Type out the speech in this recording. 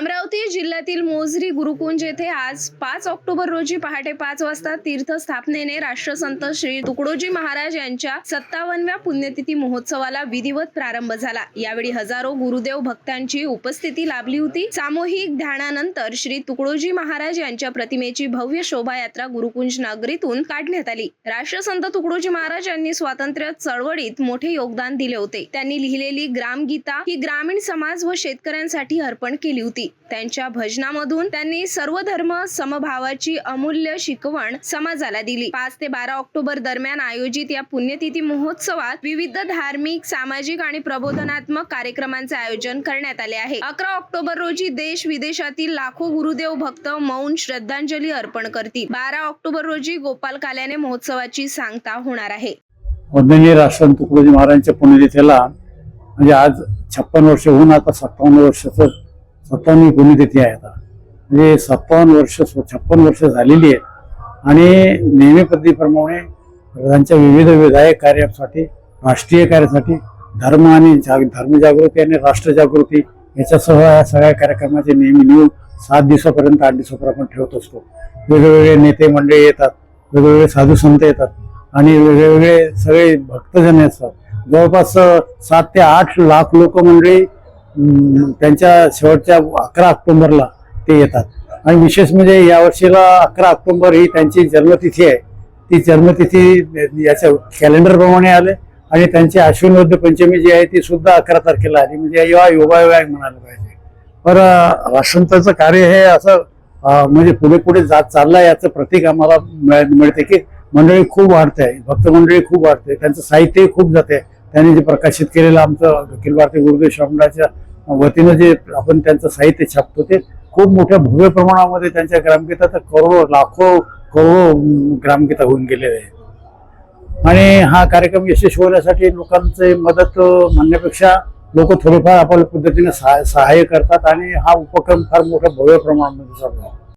अमरावती जिल्ह्यातील मोझरी गुरुकुंज येथे आज पाच ऑक्टोबर रोजी पहाटे पाच वाजता तीर्थस्थापनेने राष्ट्रसंत श्री तुकडोजी महाराज यांच्या सत्तावनव्या पुण्यतिथी महोत्सवाला विधिवत प्रारंभ झाला. यावेळी हजारो गुरुदेव भक्तांची उपस्थिती लाभली होती. सामूहिक ध्यानानंतर श्री तुकडोजी महाराज यांच्या प्रतिमेची भव्य शोभायात्रा गुरुकुंज नगरीतून काढण्यात आली. राष्ट्रसंत तुकडोजी महाराज यांनी स्वातंत्र्य चळवळीत मोठे योगदान दिले होते. त्यांनी लिहिलेली ग्रामगीता ही ग्रामीण समाज व शेतकऱ्यांसाठी अर्पण केली होती. त्यांच्या भजनामधून त्यांनी सर्व धर्म समभावाची अमूल्य शिकवण समाजाला दिली. पाच ते बारा ऑक्टोबर दरम्यान आयोजित या पुण्यतिथी महोत्सवात विविध धार्मिक सामाजिक आणि प्रबोधनात्मक कार्यक्रमांचे आयोजन करण्यात आले आहे. अकरा ऑक्टोबर रोजी देश विदेशातील लाखो गुरुदेव भक्त मौन श्रद्धांजली अर्पण करतील. बारा ऑक्टोबर रोजी गोपाल काल्याने महोत्सवाची सांगता होणार आहे. वंदनीय राष्ट्रसंत तुकडोजी महाराजांच्या पुण्यतिथीला म्हणजे आज छप्पन वर्ष होऊन आता सत्तावन्न वर्षाचं सत्तावन्न पुण्यतिथी आहे आता. म्हणजे सत्तावन्न वर्ष छप्पन वर्ष झालेली आहेत. आणि नेहमी पद्धतीप्रमाणे त्यांच्या विविध विधायक कार्यासाठी राष्ट्रीय कार्यासाठी धर्म आणि जाग धर्मजागृती आणि राष्ट्रजागृती याच्यासह या सगळ्या कार्यक्रमाचे नेहमी न्यू सात दिवसापर्यंत आठ दिवसापर्यंत आपण ठेवत असतो. वेगवेगळे नेते मंडळी येतात वेगवेगळे साधू संत येतात आणि वेगवेगळे सगळे भक्तजन असतात. जवळपास सात ते आठ लाख लोक मंडळी त्यांच्या शेवटच्या अकरा ऑक्टोंबरला ते येतात. आणि विशेष म्हणजे यावर्षीला अकरा ऑक्टोंबर ही त्यांची जन्मतिथी आहे. ती जन्मतिथी याच्या कॅलेंडरप्रमाणे आले आणि त्यांची अश्विन वद्ध पंचमी जी आहे ती सुद्धा अकरा तारखेला आली. म्हणजे या योगायोगा म्हणायला पाहिजे. पर अ, कार्य हे असं म्हणजे पुढे पुढे जात चाललंय याचं प्रतीक आम्हाला मिळ- मिळते की मंडळी खूप वाढते. भक्त मंडळी खूप वाढते. त्यांचं साहित्यही खूप जाते. त्यांनी जे प्रकाशित केलेलं आमचं अखिल भारतीय गुरुदेव शामराच्या वतीनं जे आपण त्यांचं साहित्य छापतो ते खूप मोठ्या भव्य प्रमाणामध्ये त्यांच्या ग्रामगीता तर करोडो लाखो करोडो ग्रामगीता होऊन गेलेले आहे आणि हा कार्यक्रम यशस्वी होण्यासाठी लोकांचे मदत म्हणण्यापेक्षा लोक थोडेफार आपल्या पद्धतीने सहाय्य करतात आणि हा उपक्रम फार मोठ्या भव्य प्रमाणामध्ये चालू आहे.